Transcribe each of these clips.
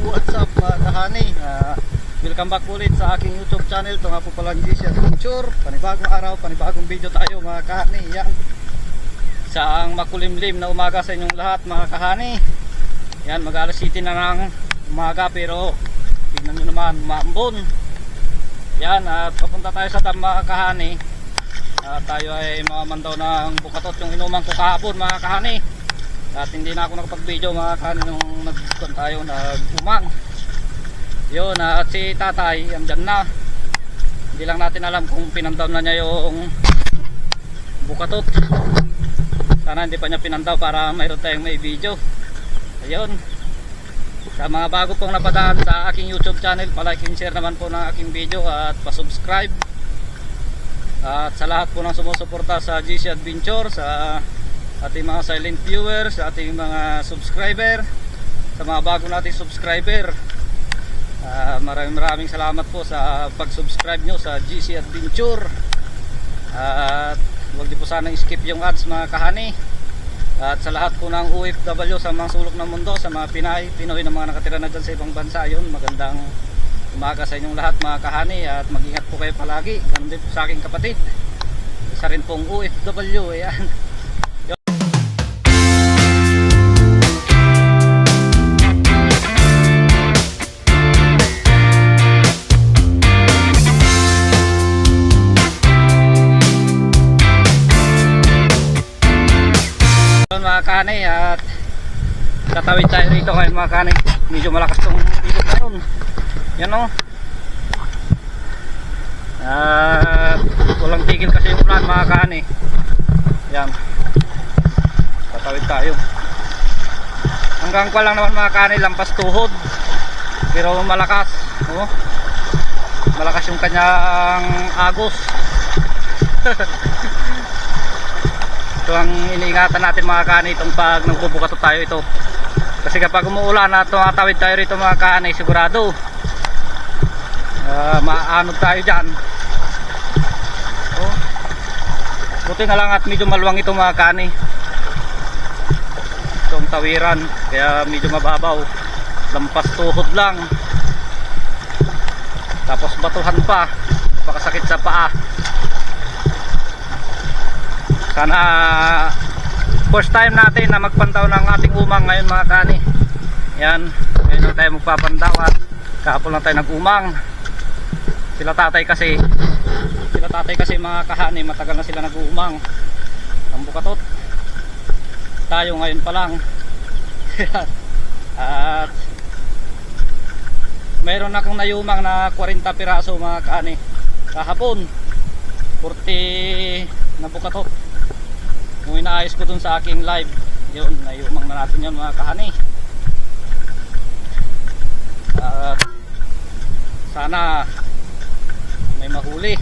what's up mga kahani? Ah, welcome back ulit sa aking YouTube channel. Ito nga po pala ang GC Adventure. Panibagong araw, panibagong video tayo mga kahani. Yan. Sa ang makulimlim na umaga sa inyong lahat mga kahani. Yan, mag alas 7 na ng umaga pero tignan nyo naman, maambon. Yan, at papunta tayo sa dam mga kahani. At tayo ay mamamandaw ng bukatot yung inuman ko kahapon mga kahani. At hindi na ako nakapag-video mga kanin nung nagkuhan tayo nag-umang. Yun, at si tatay, andyan na. Hindi lang natin alam kung pinandaw na niya yung bukatot. Sana hindi pa niya pinandaw para mayroon tayong may video. Ayun. Sa mga bago pong napadaan sa aking YouTube channel, palike and share naman po ng aking video at pasubscribe. At sa lahat po ng sumusuporta sa GC Adventure, sa ating mga silent viewers, sa ating mga subscriber, sa mga bago nating subscriber. Ah, maraming maraming salamat po sa pag-subscribe nyo sa GC Adventure. At huwag niyo po sana skip yung ads mga kahani. At sa lahat po ng OFW sa mga sulok ng mundo, sa mga Pinay, Pinoy na mga nakatira na dyan sa ibang bansa, yun, magandang umaga sa inyong lahat mga kahani at mag-ingat po kayo palagi. Ganun din po sa aking kapatid. Isa rin pong OFW, ayan. Yun mga kanay at tatawid tayo rito ngayon mga kanay. Medyo malakas tong ilog na yun yan o at walang tigil kasi yung ulan mga kanay. Yan. Tatawid tayo. Hanggang kwa lang naman mga kanay lampas tuhod. Pero malakas oh. malakas yung kanyang agos ito ang iniingatan natin mga kani itong pag nagbubukato tayo ito. Kasi kapag umuulan at tumatawid tayo rito mga kani sigurado uh, maanod tayo dyan. Oh. buti na lang at medyo maluwang ito mga kani itong tawiran kaya medyo mababaw. Lampas tuhod lang. Tapos batuhan pa. Pakasakit sa paa sana first time natin na magpandaw ng ating umang ngayon mga kani. Yan ngayon tayo magpapandaw at kahapon lang tayo nag-umang. Sila tatay kasi sila tatay kasi mga kahani matagal na sila nag-uumang. Ang bukatot. Tayo ngayon pa lang. At mayroon akong nayumang na 40 piraso mga kani kahapon 40 na bukatot kung inaayos ko dun sa aking live yun, nayumang na natin yun mga kahani. At sana may mahuli.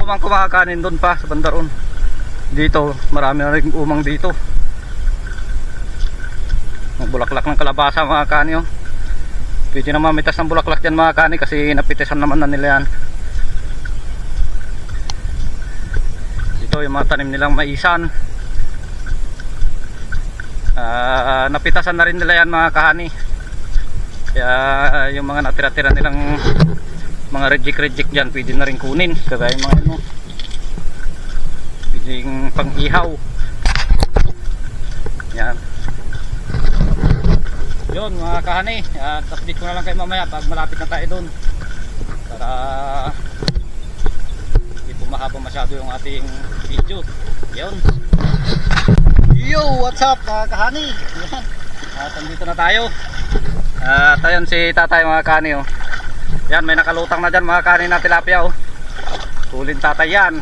Umang kumakanin dun pa sa bandaron. Dito marami na rin umang dito. Bulaklak ng kalabasa mga kani oh pwede na mamitas ng bulaklak dyan mga kani kasi napitisan naman na nila yan. Ito yung mga tanim nilang maisan. Ah, napitasan na rin nila yan mga kahani. Kaya ah, yung mga natira-tira nilang mga reject-reject dyan pwede na rin kunin kagaya yung mga ano pwedeng pang ihaw yan yun mga kahani. At update ko na lang kayo mamaya pag malapit na tayo doon para hindi po mahaba masyado yung ating video. Yun. Yo what's up mga kahani? Yan at andito na tayo. At ayun si tatay mga kahani oh. yan may nakalutang na dyan mga kahani na tilapia oh. tulin tatay yan.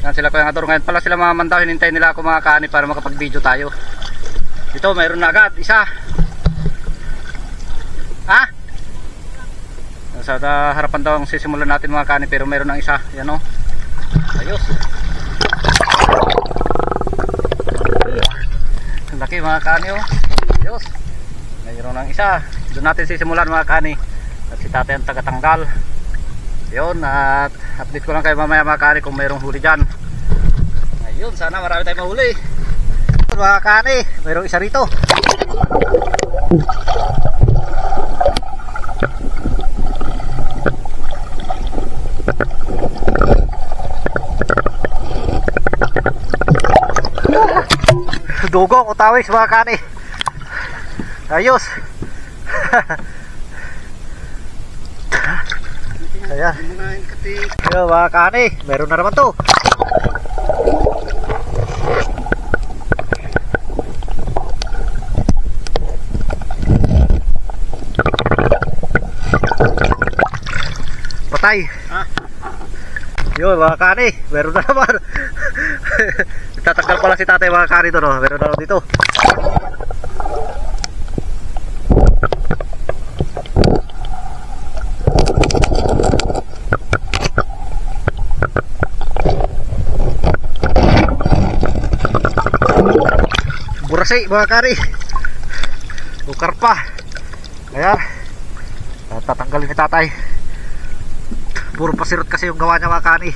Yan sila kuya nga ngayon pala sila mga mandaw hinintay nila ako mga kahani para makapag video tayo. Ito mayroon na agad isa Ha? Sa uh, harapan daw ang sisimulan natin mga kanin pero meron ng isa. Yan o. Ayos. Ang laki mga kani o. Ayos. Mayroon ng isa. Doon natin sisimulan mga kani. At si tatay ang tagatanggal. Yun at update ko lang kayo mamaya mga kani kung mayroong huli dyan. Yun, sana marami tayong mahuli. Mga kani, mayroong isa rito. Dugong, utawis mga kani. Ayos. Ayan. Ayan mga kani, meron na naman to. Patay. Ah. Yun mga kani, meron na naman. Tatanggal pala si tatay mga kani doon, oh. meron na dito. Burasi mga kani. Bukar pa. Ayan. Ah, Tatanggalin ni tatay. Puro pasirot kasi yung gawa niya mga kani.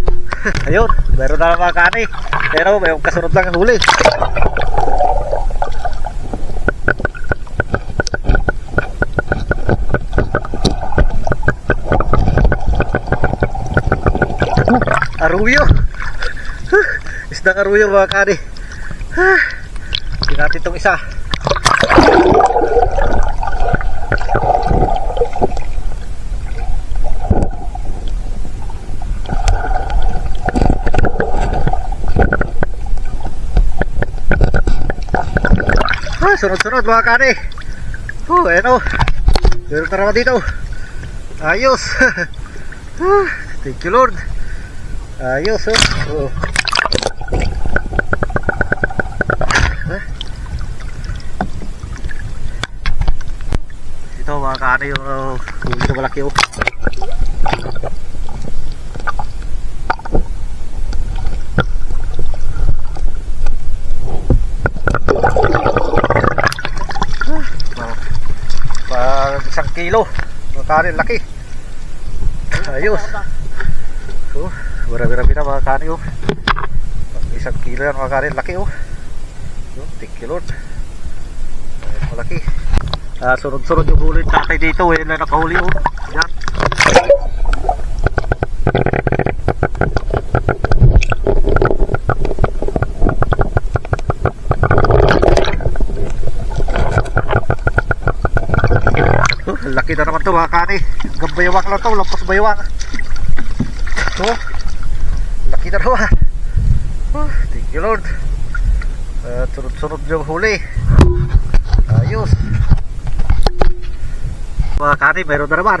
Ayun, meron na mga kani. Pero may kasunod lang ang huli. Aruyo. Isdang aruyo mga kani. Hindi natin itong isa. Sunod-sunod mga kani. Oh, ayan o. Meron na naman dito. Ayos. Thank you Lord. Ayos oh. oh. Ito mga kani yung na malaki oh. pag isang kilo mga kanin laki. Ayos. So marami-rami na mga kanin oh. Isang kilo yan mga kanin laki oh. So, thank you lord. Ayun malaki. Ah, sunod-sunod yung huli tatay dito eh na nakahuli oh yan Oh, laki na naman to mga kani. Hanggang bayawak lang to, lampas bayawak. Oh, laki na naman. Oh, thank you Lord. Uh, sunod-sunod yung huli. Ayos. Mga kani, meron na naman.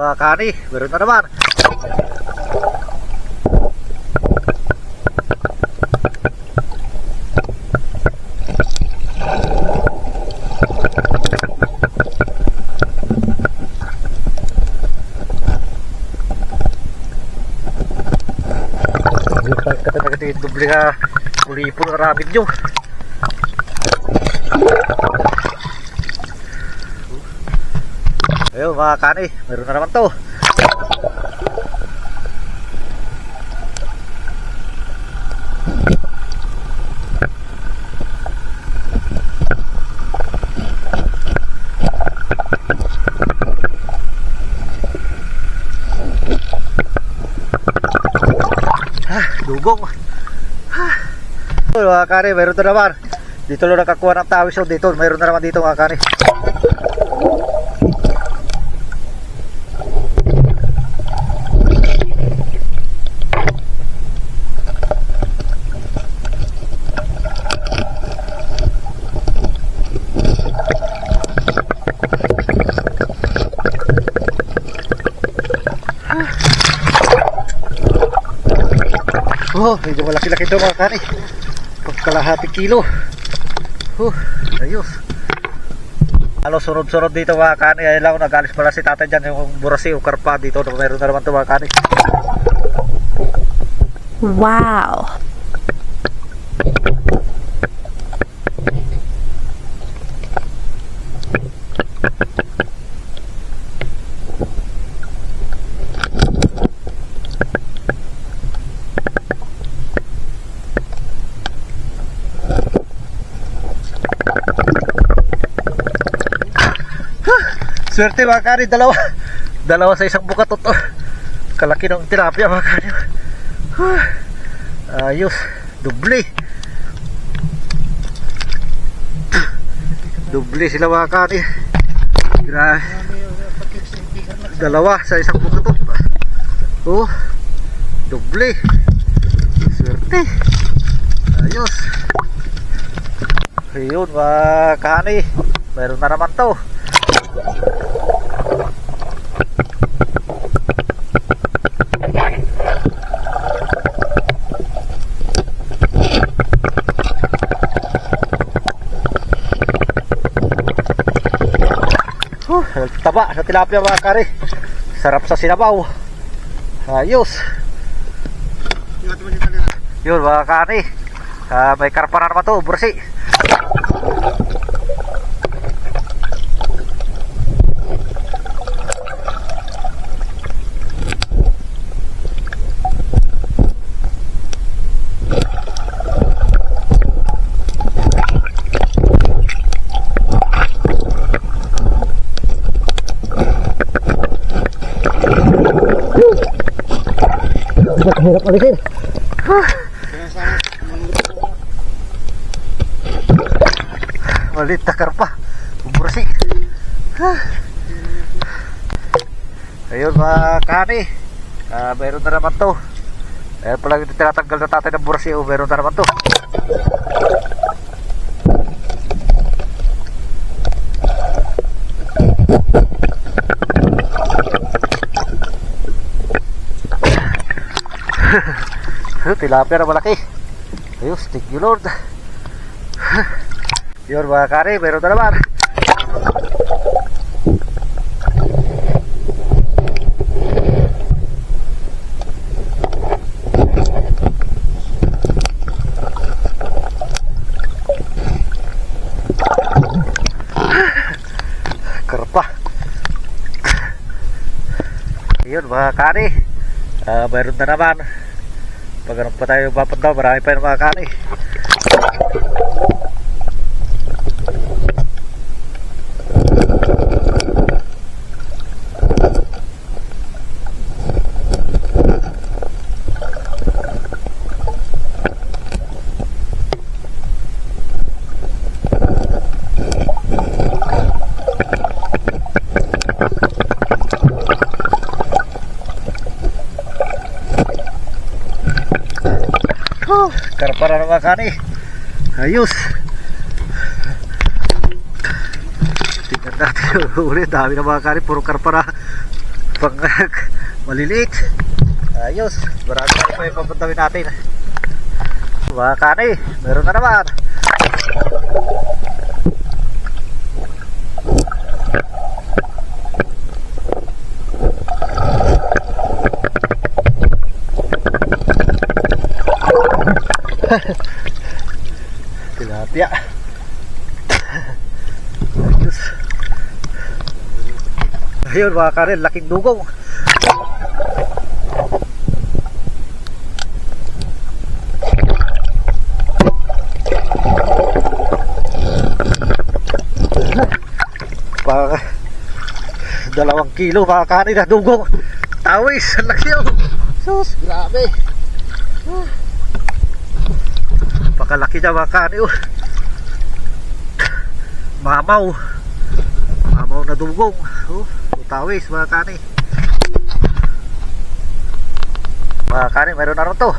Mga kani, meron na naman. Kata na kasi doble ka ulipo ng rabbit nyo. Ayun mga kani, meron na naman to. Ah, dugong. Ah. Mga kani, meron na naman. Dito lang nakakuha ng tawis yun. Dito, meron na naman dito mga kani. Oh, medyo malaki-laki ito mga kani. Pagkalahati kilo. Oh, ayos. Ano sunod-sunod dito mga kani. Ayun lang, nagalis pala si tatay dyan yung burasi o karpa dito. Meron na naman ito mga kani. Wow. Swerte mga kani, dalawa. Dalawa sa isang bukatot. Oh. Kalaki ng tilapia mga. Huh. Ayos. Dubli. Dubli sila mga kani. Gra Dalawa sa isang bukatot. Oh. Dubli. Swerte. Ayos. Ayun mga kani. Meron na naman to. Huh, taba sa tilapia mga kare. Sarap sa sinabaw. Ayos. Yun mga kare. Ah, may karpa na naman to, bursi. Hirap alisin. Malit na karpa. Bursi. Ayun mga kani. Ah, meron na naman to. Ayan pala tinatanggal na tatay ng bursi. Oh, meron na naman to. Tilapia malaki. Ayos, thank you Lord. Yun mga kari, meron na naman. Yun mga kari. Ah, meron na naman. Pag ano pa tayo papunta, marami pa yung mga kani. Oh, karpara na mga kani. Ayos. Tingnan natin ulit. Dami na mga kani. Puro karpara. Pang maliliit. Ayos. Marami na pa yung papuntawin natin. Mga kani. Meron na naman. Tilapia. Ayos. Ayun mga karin, laking dugong. Pa dalawang kilo mga karin na dugong. Tawis, ang laki yun. Sus, grabe. Pakalaki niya mga kani Mamaw. Mamaw na dugong. Oh, utawis mga kani. Mga kani, mayroon na rin to.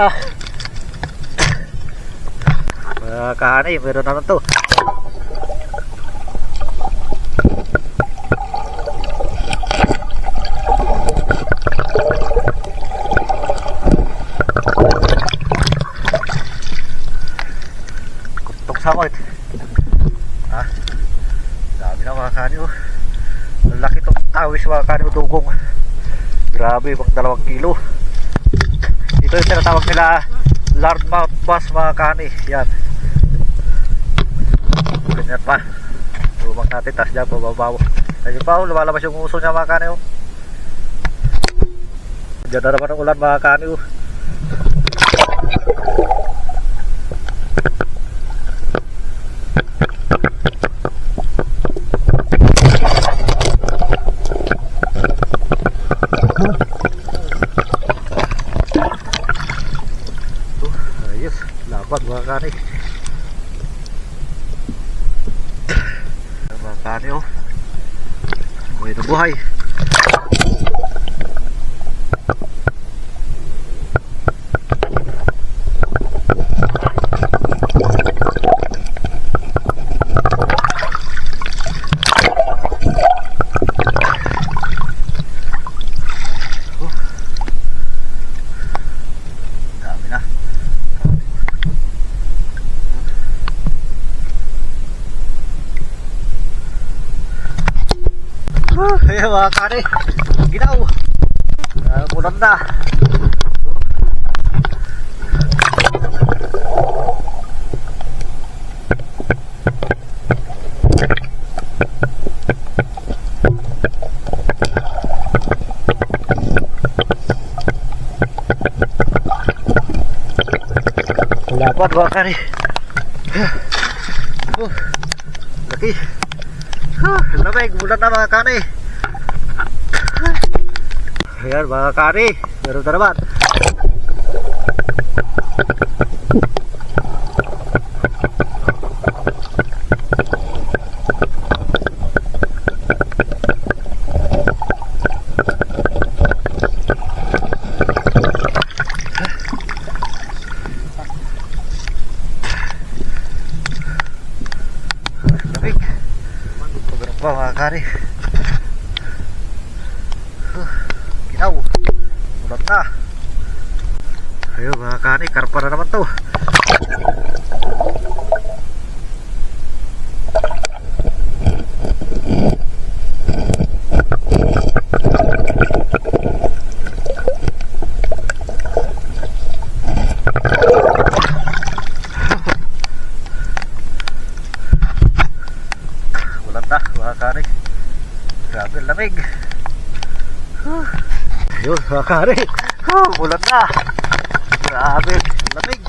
Una. Mga kahanay, meron naman to. Kutok samot. Ha? Dami na mga kahanay oh. Laki tong tawis mga kahanay dugong. Grabe, pag dalawang kilo. Ito yung tinatawag nila largemouth bass mga kani. Yan. Ganyan pa. Lumang natin, tas dyan pababaw. Ayun pa, lumalabas yung uso niya mga kani. Oh. Diyan na naman ang ulan mga kani. Oh. Okay, buhay. Ah, Ayan mga kare. Ginaw. Uh, mulan na. Lapat mga kare. Oh, laki. Ah, lamig, mulan na mga kare. Ayan mga kare, meron na. Lamig. Pagano pa mga kare. Huh, Ginaw. Mulat na. Ayun mga kani, karpa na naman to. Mulat na mga kani. Grabe ang lamig. Huh. Kani. Huh, mulat na. Grabe, lamig.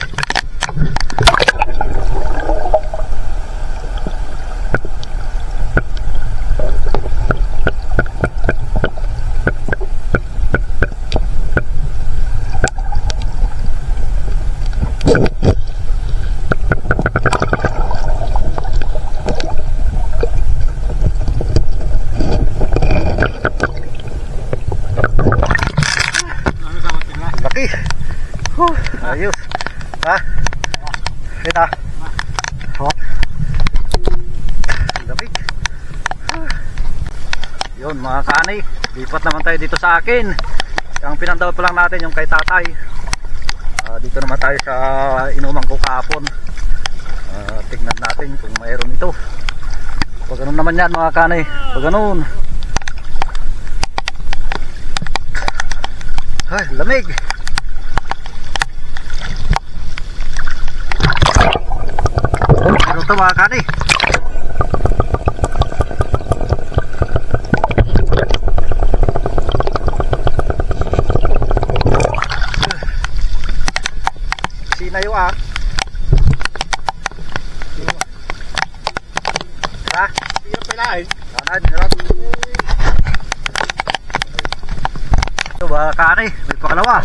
Laki. Huh, ayos. Ha? Ayun ah. Oh. Lamig. Yun mga kanay. Lipat naman tayo dito sa akin. Ang pinandaw pa lang natin yung kay tatay. Ah, dito naman tayo sa inumang ko kahapon. Ah, tingnan natin kung mayroon ito. Pag ganun naman yan mga kanay. Pag ganun. Ay, lamig. To mga kani? Sinayo ah. Ha? Iya pala eh. Kanan, hirap. Ito mga kani, may pakalawa.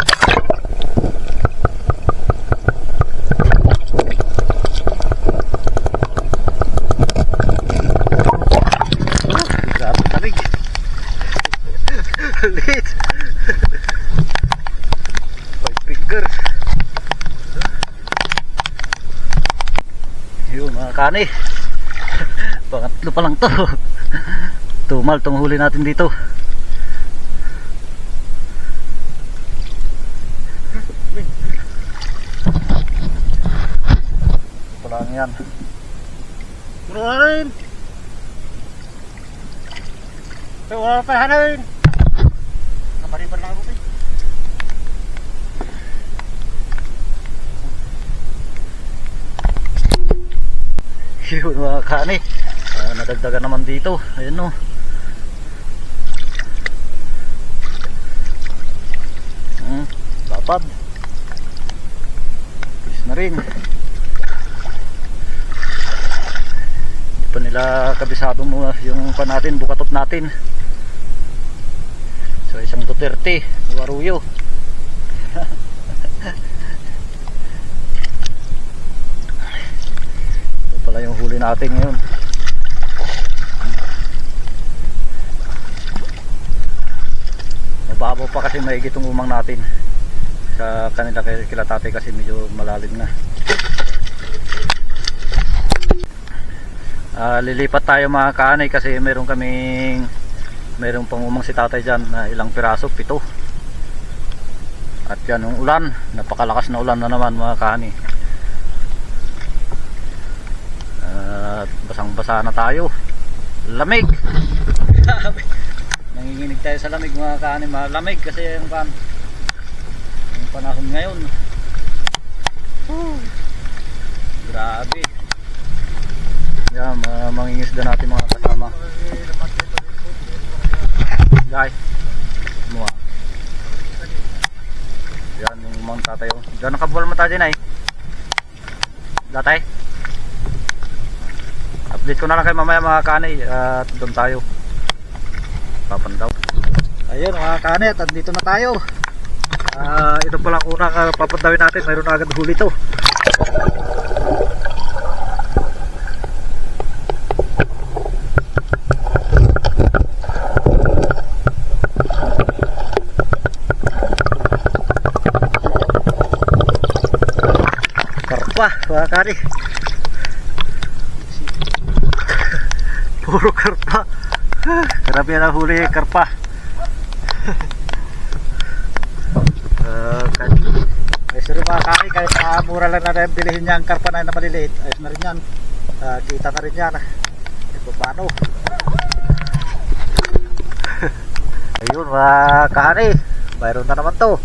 Grabe lamig. Liit. Five fingers. mga kani. Pangatlo pa lang to. Tumal tong huli natin dito. Ito lang yan. Maruhanin! Wala pa hanin! Kapariban lang ako eh. Yun mga kani. Ah, nadagdagan naman dito. Ayun no. Hmm, lapad. Pis na rin. Hindi pa nila kabisado mo yung pa natin, bukatot natin. So isang Duterte, Waruyo. Ito pala yung huli natin ngayon. Mababaw pa kasi maigit yung umang natin. Sa kanila kila tatay kasi medyo malalim na. Ah, lilipat tayo mga kaanay kasi meron kaming meron pang umang si tatay dyan na ilang piraso, pito. At yan yung ulan, napakalakas na ulan na naman mga kaanay. At basang-basa na tayo. Lamig. Nanginginig tayo sa lamig mga kanin. Malamig kasi yung pan yung panahon ngayon. Grabe. Yan, mga mangingisda natin mga kasama. Guys. Mua. Yan yung mga tatay. oh. Diyan nakabuwal mo tayo din ay. Datay. Update ko na lang kayo mamaya mga kanay at doon tayo. Papandaw. Ayun mga kanay at andito na tayo. Ah, ito palang unang uh, papandawin natin. Mayroon na agad huli to. Karpa mga kanay. Puro karpa. Grabe huli, karpa. uh, ayos rin mga kaki, kahit uh, mura lang na rin bilihin niya ang karpa na maliliit. Ayos na rin yan. Ah, kita na rin yan. Ito paano. Ayun mga kaki, mayroon na naman to.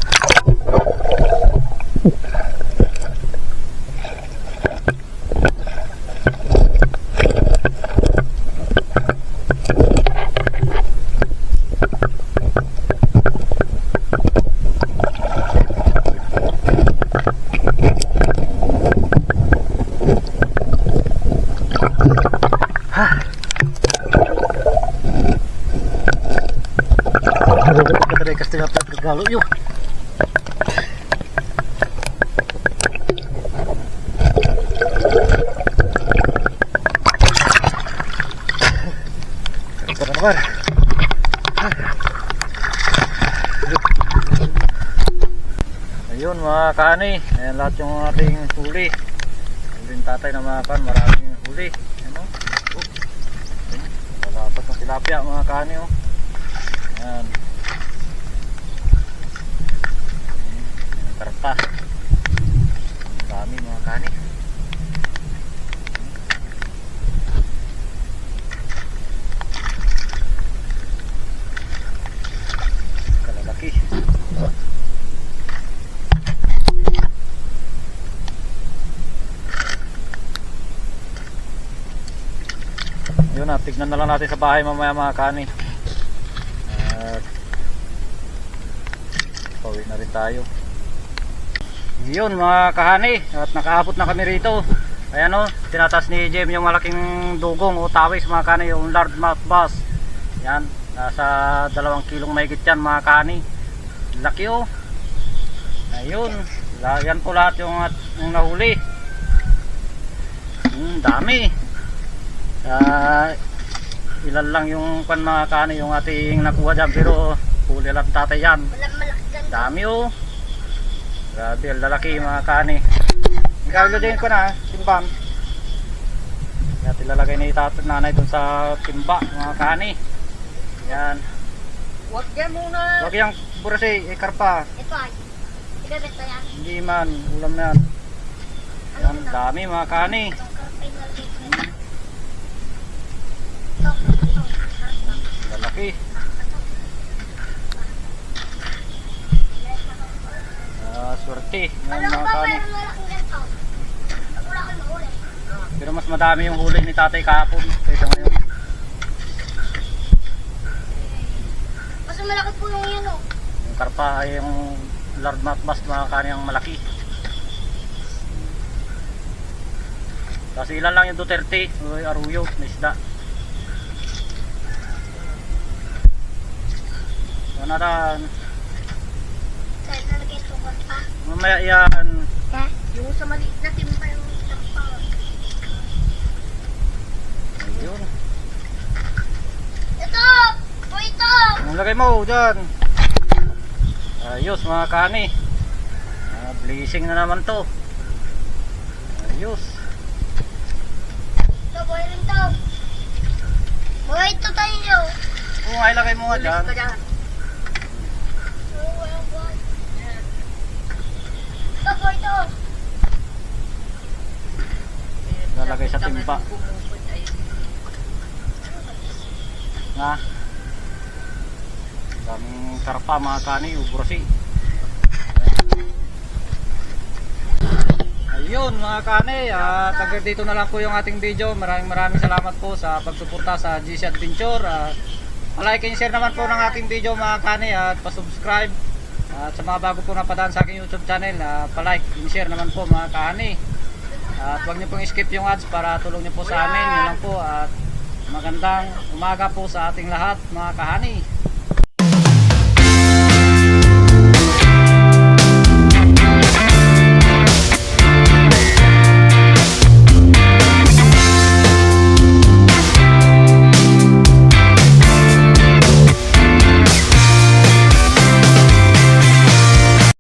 Kadari kasi nga pagkagalo yun. Ito na naman. Ayun mga kaani, ayan lahat yung ating huli. Huli ng tatay na mga kan, maraming huli. Ano? Oh. Wala ng tilapia mga kaani oh. Ayan. Ayan, Karpa. Ang dami mga kani. Kalalaki. Yun na, tignan na lang natin sa bahay mamaya mga kani. At pauwi na rin tayo. Yun mga kahani at nakaabot na kami rito. Ayan o, tinatas ni Jem yung malaking dugong o tawis mga kahani, yung largemouth bass. Yan, nasa dalawang kilong mahigit yan mga kahani. Laki o. Ayun, la- yan po lahat yung, at- yung nahuli. Hmm, dami. Ah, ilan lang yung pan mga kani yung ating nakuha dyan pero huli lang tatay yan dami oh grabe ang lalaki mga kani gagawin din ko na simban ilalagay ni tatay nanay dun sa timba mga kani. Yan. Huwag yan muna. Huwag yung burasi, eh, karpa. Ito ay. Ibebenta yan. Hindi man, ulam na yan. Yan, dami mga kani. Lalaki. Ah, swerte. Yan Alam mga ko ba kani. mayroon malaking ganito? Pag wala kang mahuli. Pero mas madami yung huli ni tatay kahapon kaysa ngayon. Mas malaki po yung yun oh. Yung karpa ay yung largemouth bass mga ang malaki. Kasi ilan lang yung Duterte, Uy, Aruyo, na isda. So naran, Ito pa. mamaya yan, Ha? Yung sa maliit na timpa yung tampa. ayun. Ito! O ito! Anong lagay mo dyan? Ayos mga kani. Ah, blazing na naman to. Ayos. Ito, boy rin to. Boy, ito tayo. Kung ay lagay mo nga dyan. Oo, walang boy. Ito. Lalagay sa timpa. Na. Daming karpa mga kani, ubrosi. Ayun mga kani, at hanggang dito na lang po yung ating video. Maraming maraming salamat po sa pagsuporta sa GC Adventure. At like and share naman po ng ating video mga kani at pasubscribe. At sa mga bago po napadaan sa aking YouTube channel, uh, palike share naman po mga kani. At huwag niyo pong skip yung ads para tulong niyo po sa amin. Yun lang po at magandang umaga po sa ating lahat mga kahani.